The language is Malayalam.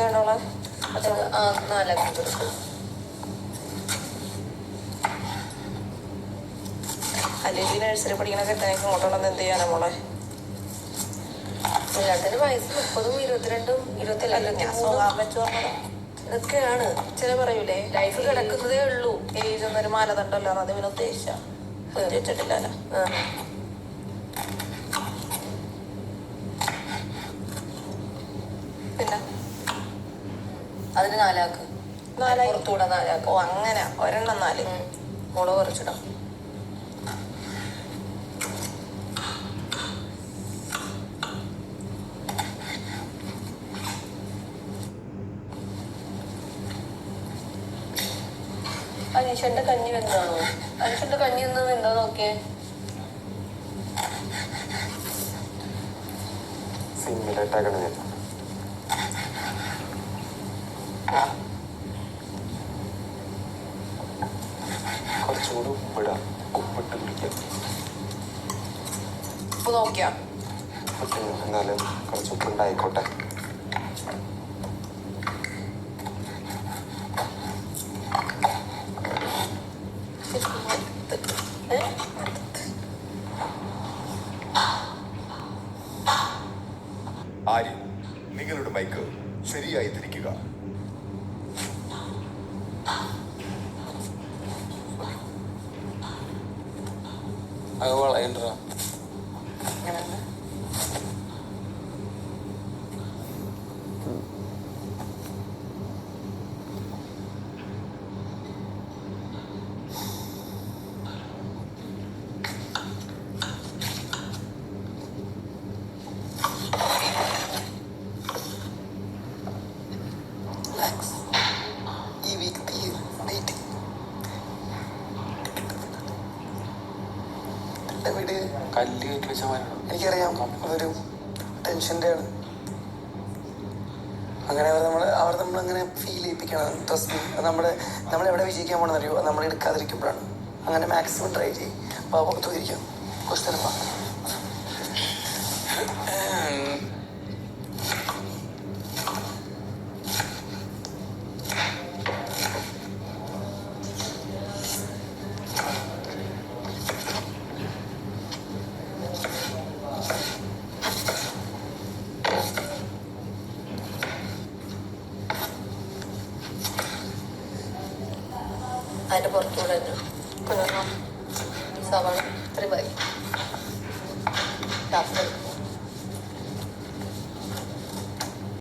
ആ നാലാക്കി അല്ലെങ്കിൽ നഴ്സറി പഠിക്കണ കെട്ടാനൊക്കെ ഇങ്ങോട്ടുള്ളത് എന്ത് ചെയ്യാനാ മോളെ? എല്ലാത്തിനും വയസ്സ് മുപ്പതും ഇരുപത്തിരണ്ടും ഇരുപത്തിരണ്ട് ഇതൊക്കെയാണ്. ചില പറയൂലേ ലൈഫ് കിടക്കുന്നതേ ഉള്ളൂ. ഏജ് എന്നൊരു മാനദണ്ഡമല്ലോ അത് ഇവന് ഉദ്ദേശിച്ച. ഉദ്ദേശിച്ചിട്ടില്ലല്ലോ പിന്നെ? അതിന് നാലാക്ക്. നാലായി. പുറത്തൂടെ നാലാക്ക്. ഓ അങ്ങനെ. ഒരെണ്ണം നാല്. മുളക് കുറച്ചിടാം അനീഷന്റെ കഞ്ഞി വെന്താണോ അനീഷന്റെ കഞ്ഞി ഒന്ന് വെന്താ നോക്കിയേ. സിമ്മിലിട്ടേക്കണേ കുറച്ചുകൂടി ഉപ്പിടാം ഉപ്പിട്ട് കുടിക്കാം ഉപ്പ് നോക്കിയാ. ഉപ്പ് എന്നാലും കുറച്ച് ഉപ്പുണ്ടായിക്കോട്ടെ. ആര്യ നിങ്ങളുടെ മൈക്ക് ശരിയായി തിരിക്കുക. അത് വളയണ്ടാ എന്റെ വീട് കല്ല് കയറ്റി വെച്ച എനിക്കറിയാം അതൊരു ടെൻഷന്റെ ആണ് അങ്ങനെ അവർ നമ്മൾ അവർ നമ്മളങ്ങനെ ഫീൽ ചെയ്യിപ്പിക്കണം ട്രസ്റ്റ് നമ്മൾ എവിടെ വിജയിക്കാൻ പോകണമെന്നറിയോ നമ്മൾ എടുക്കാതിരിക്കുമ്പോഴാണ് അങ്ങനെ മാക്സിമം ട്രൈ ചെയ്യും അപ്പോൾ പുറത്തു പോയിരിക്കാം കുറച്ച് നേരം വാ. പുറത്തുകൂടെ തന്നെ സവാള. ഇത്രയും മതി. ലാസ്റ്റ്